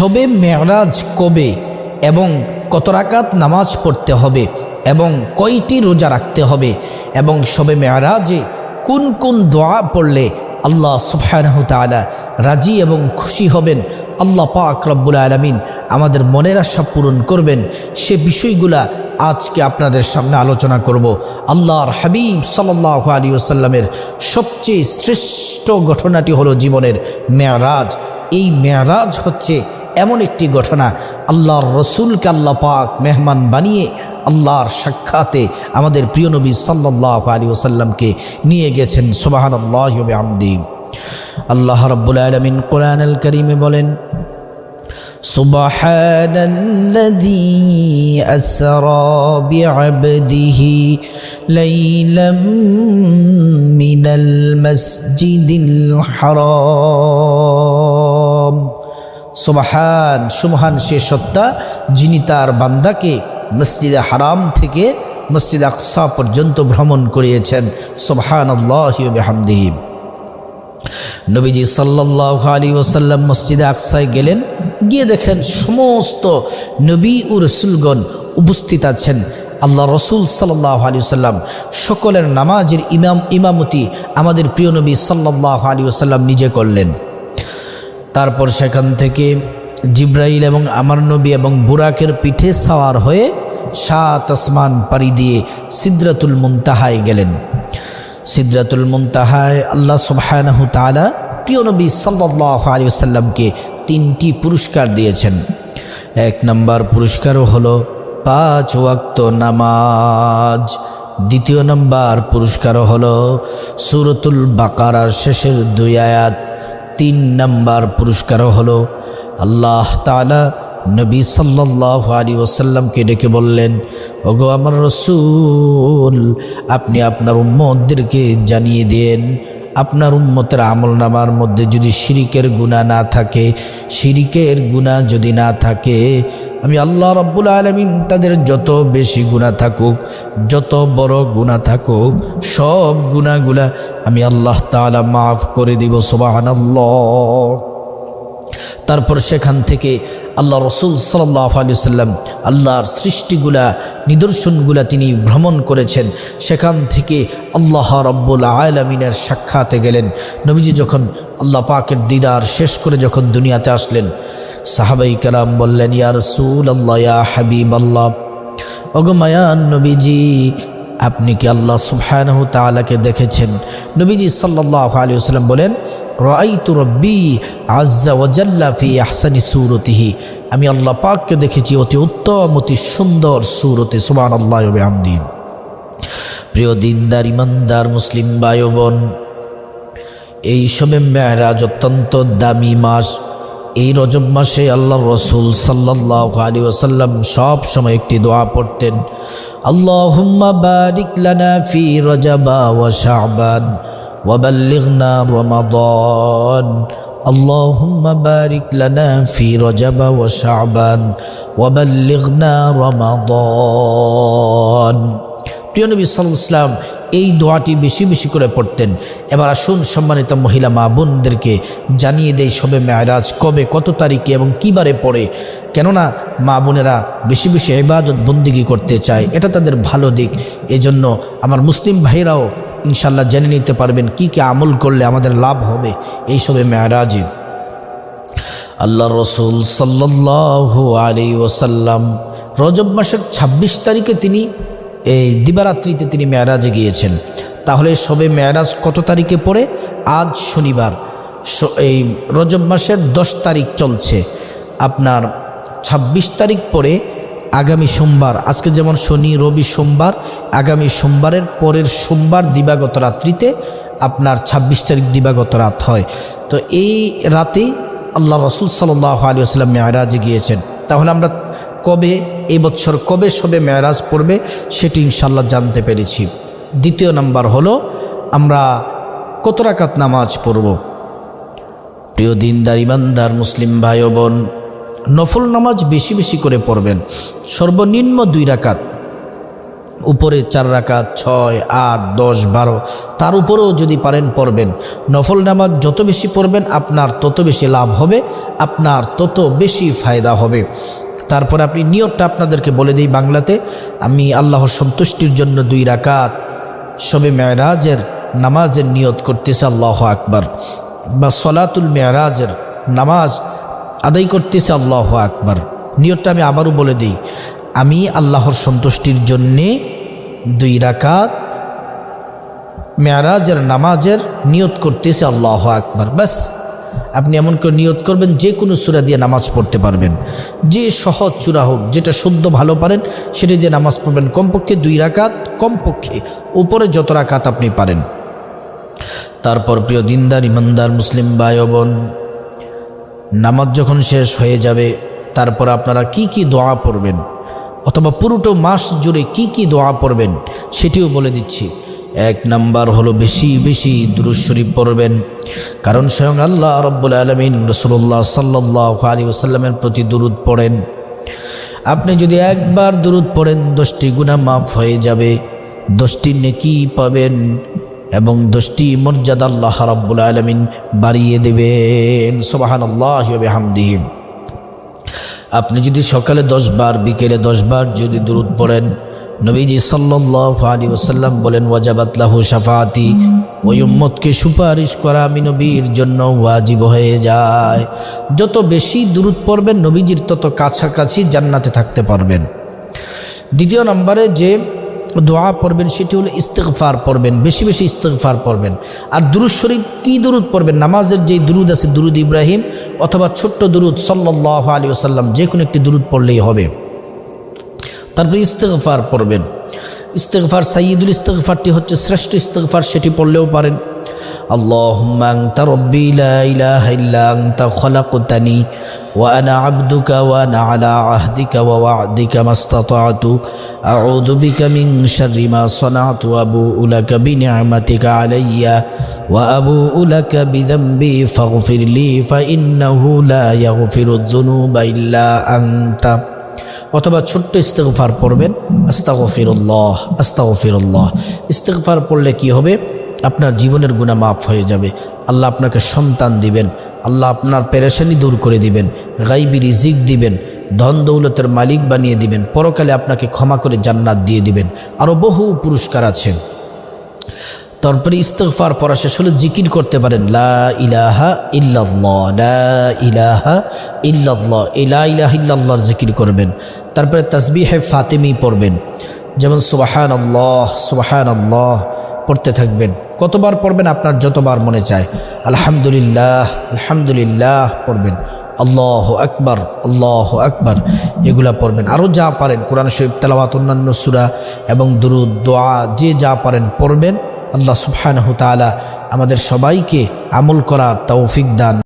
শবে মেয়ারাজ কবে এবং কত রাকাত নামাজ পড়তে হবে এবং কয়টি রোজা রাখতে হবে এবং শবে মেয়ারাজে কোন কোন দোয়া পড়লে আল্লাহ সুবহানাহু তাআলা রাজি এবং খুশি হবেন? আল্লাহ পাক রব্বুল আলমিন আমাদের মনের আশা পূরণ করবেন। সে বিষয়গুলা আজকে আপনাদের সামনে আলোচনা করব। আল্লাহর হাবিব সাল্লাহ আলী ওসাল্লামের সবচেয়ে শ্রেষ্ঠ ঘটনাটি হলো জীবনের মেয়ারাজ। এই মেয়ারাজ হচ্ছে এমন একটি ঘটনা আল্লাহর রসুলকে আল্লাহ পাক মেহমান বানিয়ে আল্লাহর সাক্ষাতে আমাদের প্রিয় নবী সাল্লাহ আলী ওসাল্লামকে নিয়ে গেছেন সুবাহান আল্লাহ আমদি আল্লাহ রব্বুল আলমিন কোরআন আল করিমে বলেন سبحان الذي أسرى بعبده ليلا من المسجد الحرام সুবাহান সুমহান সে সত্তা যিনি তার বান্দাকে মসজিদে হারাম থেকে মসজিদ আকসা পর্যন্ত ভ্রমণ করিয়েছেন। সুবহান আল্লাহ হামদিহি নবীজি সাল্লাহ আলী ওসাল্লাম মসজিদে আকসায় গেলেন, গিয়ে দেখেন সমস্ত নবী ও রসুলগণ উপস্থিত আছেন। আল্লাহ রসুল সাল্লাহ আলী সাল্লাম সকলের নামাজের ইমাম, ইমামতি আমাদের প্রিয় নবী সাল্লাহ আলী ওসাল্লাম নিজে করলেন। তারপর সেখান থেকে জিব্রাইল এবং আমার নবী এবং বুরাকের পিঠে সাওয়ার হয়ে সাত আসমান পাড়ি দিয়ে সিদ্রাতুল মুমতাহায় গেলেন। সিদ্রাতুল মুমতাহায় আল্লাহ সুবাহানহু তালা প্রিয় নবী সাল্লাহ আলী সাল্লামকে তিনটি পুরস্কার দিয়েছেন। এক নম্বর পুরস্কারও হলো পাঁচ ওয়াক্ত নামাজ। দ্বিতীয় নম্বর পুরস্কারও হলো সুরতুল বাকারার শেষের দুই আয়াত। তিন নম্বর পুরস্কারও হলো। আল্লাহ তালা নবী সাল্লাহ আলী ওসাল্লামকে ডেকে বললেন, ওগো আমার রসুল, আপনি আপনার উম্মদদেরকে জানিয়ে দেন আপনার উম্মতের আমল নামার মধ্যে যদি শিরিকের গুণা না থাকে, শিরিকের গুণা যদি না থাকে, আমি আল্লাহ রব্বুল আলমিন তাদের যত বেশি গুণা থাকুক, যত বড় গুণা থাকুক, সব গুণাগুলা আমি আল্লাহ তালা মাফ করে দিব সোবাহান তারপর সেখান থেকে আল্লাহ রসুল সাল্লাহ আলি সাল্লাম আল্লাহর সৃষ্টিগুলা, নিদর্শনগুলা তিনি ভ্রমণ করেছেন। সেখান থেকে আল্লাহ রব্বুল আলমিনের সাক্ষাতে গেলেন। নবীজি যখন আল্লাহ পাকের দিদার শেষ করে যখন দুনিয়াতে আসলেন, সাহাবাই কালাম বললেন, ইয়া রসুল আল্লাহ হাবিব আল্লাহ অগমায়ান নবীজি, আপনি কি আল্লাহ সুবহানাহ তাআলাকে দেখেছেন? নবীজি সাল্লাল্লাহু আলাইহি ওয়াসাল্লাম বলেন আহসানি সূরতিহি। আমি আল্লাহ পাককে দেখেছি অতি উত্তম, অতি সুন্দর সূরতে, সুবহানাল্লাহি ওয়া বিহামদি। প্রিয় দিনদার, ইমানদার, মুসলিম ভাই বোন এই সময় মেয়েরাজ অত্যন্ত দামি মাস। এই রজব মাসে আল্লাহ রসুল সাল্লাহ আলী ওসাল্লাম সব সময় একটি দোয়া পড়তেন, আল্লাহুম্মা বারিক লানা ফি রজাবা ওয়া শাবান। ওয়াবাল্লিগনা রমাদান اللهم بارك لنا في رجب وشعبان وبلغنا رمضان প্রিয় নবী সাল্লাম এই দোয়াটি বেশি বেশি করে পড়তেন এবার আসুন সম্মানিত মহিলা মা বোনদেরকে জানিয়ে দেয় সবে মেয়ারাজ কবে কত তারিখে এবং কিবারে পড়ে কেননা মা বোনেরা বেশি বেশি ইবাদত বন্দিগি করতে চায় এটা তাদের ভালো দিক এজন্য আমার মুসলিম ভাইরাও ইনশাল্লাহ জেনে নিতে পারবেন কি কি আমল করলে আমাদের লাভ হবে। এই সবে মেয়ারাজে। আল্লাহ রসুল সাল্লাহ আলী ওসাল্লাম রজব মাসের ২৬ তারিখে তিনি এই দিবারাত্রিতে তিনি মেয়ারাজে গিয়েছেন। তাহলে সবে মেয়ারাজ কত তারিখে পড়ে? আজ শনিবার। এই রজব মাসের দশ তারিখ চলছে। আপনার ২৬ তারিখ পরে আগামী সোমবার, আজকে যেমন শনি, রবি সোমবার, আগামী সোমবারের পরের সোমবার দিবাগত রাত্রিতে আপনার ২৬ তারিখ দিবাগত রাত হয়। তো এই রাতেই আল্লাহ রসুল সাল্লাহ আলী আসলাম মেয়ারাজে গিয়েছেন। তাহলে আমরা কবে, এই বছর কবে সবে মেয়ারাজ পড়বে সেটি ইনশাল্লাহ জানতে পেরেছি। দ্বিতীয় নাম্বার হলো, আমরা কত রাকাত নামাজ পড়ব? প্রিয় দিনদার, ইমানদার, মুসলিম ভাই বোন নফল নামাজ বেশি বেশি করে পড়বেন। সর্বনিম্ন দুই রাকাত, উপরে চার রাকাত, ছয়, আট, দশ, বারো, তার উপরেও যদি পারেন পড়বেন। নফল নামাজ যত বেশি পড়বেন, আপনার তত বেশি লাভ হবে, আপনার তত বেশি ফায়দা হবে। তারপর আপনি নিয়তটা আপনাদেরকে বলে দিই বাংলাতে, আমি আল্লাহর সন্তুষ্টির জন্য দুই রাকাত, সবে মেয়রাজের নামাজের নিয়ত করতেছে, আল্লাহ আকবার। বা সলাতুল মেয়রাজের নামাজ আদায় করতেছে আল্লাহ আকবার। নিয়তটা আমি আবারও বলে দিই। আমি আল্লাহর সন্তুষ্টির জন্যে দুই রাকাত মেয়ারাজের নামাজের নিয়ত করতেছে আল্লাহ আকবার। ব্যাস, আপনি এমন করে নিয়ত করবেন, যে কোনো সুরা দিয়ে নামাজ পড়তে পারবেন। যে সহজ চূড়া হোক, যেটা শুদ্ধ ভালো পারেন, সেটা দিয়ে নামাজ পড়বেন। কমপক্ষে দুই রাকাত, কমপক্ষে উপরে যত রাকাত আপনি পারেন। তারপর প্রিয় দিনদার, ইমানদার, মুসলিম ভাই ও বোন নামাজ যখন শেষ হয়ে যাবে, তারপর আপনারা কি কি দোয়া পড়বেন? অথবা পুরোটো মাস জুড়ে কি কি দোয়া পড়বেন? সেটিও বলে দিচ্ছি। এক নাম্বার হলো বেশি বেশি দুরুদ শরীফ পড়বেন। কারণ স্বয়ং আল্লাহ রব্বুল আলমিন রসুল্লাহ সাল্লাহ আলী ওসাল্লামের প্রতি দুরুদ পড়েন। আপনি যদি একবার দুরুদ পড়েন, দশটি গুণা মাফ হয়ে যাবে। দশটি নেকি পাবেন। এবং দশটি মর্যাদা আল্লাহ রাব্বুল আলমিন বাড়িয়ে দেবেন। সোবাহান আল্লাহ হামদিহিম আপনি যদি সকালে দশ বার বিকেলে দশ বার যদি দূরত পড়েন, নবীজি সাল্লাহ আলী ওসাল্লাম বলেন ওয়াজাবাতলাহু সাফাতি ওই উম্মতকে সুপারিশ করা আমি নবীর জন্য ওয়াজিব হয়ে যায়। যত বেশি দূরত পড়বেন, নবীজির তত কাছাকাছি জান্নাতে থাকতে পারবেন। দ্বিতীয় নম্বরে যে দোয়া পড়বেন, সেটি হলো ইস্তেকফার পড়বেন, বেশি বেশি ইস্তেকফার পড়বেন। আর দুরুদ শরীফ কী দুরুদ পড়বেন? নামাজের যেই দুরুদ আছে, দুরুদ ইব্রাহিম অথবা ছোট্ট দুরুদ সাল্লাহ আলী আসাল্লাম যে কোনো একটি দুরুদ পড়লেই হবে। তারপর ইস্তেকফার পড়বেন। ইস্তেকফার সাইদুল ইস্তেকফারটি হচ্ছে শ্রেষ্ঠ ইস্তেকফার সেটি পড়লেও পারেন। اللهم أنت ربي لا إله إلا أنت خلقتني وأنا عبدك وأنا على عهدك ووعدك ما استطعت أعوذ بك من شر ما صنعت وأبوء لك بنعمتك علي وأبوء لك بذنبي فاغفر لي فإنه لا يغفر الذنوب إلا أنت অথবা ছোট্ট ইস্তেগফার পড়বেন আস্তাগফিরুল্লাহ আস্তাগফিরুল্লাহ ইস্তেগফার পড়লে কি হবে আপনার জীবনের গুণা মাফ হয়ে যাবে। আল্লাহ আপনাকে সন্তান দিবেন। আল্লাহ আপনার পেরেশানি দূর করে দিবেন। গাইবি রিজিক দিবেন। ধন দৌলতের মালিক বানিয়ে দিবেন। পরকালে আপনাকে ক্ষমা করে জান্নাত দিয়ে দিবেন। আরও বহু পুরস্কার আছে। তারপরে ইস্তফার পড়া শেষ হলে জিকির করতে পারেন, লা ইলাহা ইল্লাল্লাহ, লা ইলাহা ইল্লাল্লাহ, এই লা ইলাহা ইল্লাল্লাহর জিকির করবেন। তারপরে তাসবিহে ফাতেমি পড়বেন। যেমন সুবাহান আল্লাহ সুবাহান আল্লাহ পড়তে থাকবেন। কতবার পড়বেন আপনার যতবার মনে চায়? আলহামদুলিল্লাহ আলহামদুলিল্লাহ পড়বেন। আল্লাহ আকবার আল্লাহ আকবার। এগুলা পড়বেন। আরও যা পারেন, কোরআন শরীফ, তেলাওয়াত, অন্যান্য সুরা এবং দুরুদ, দোয়া, যে যা পারেন পড়বেন। আল্লাহ সুফায়ন হতালা আমাদের সবাইকে আমল করার তৌফিক দান।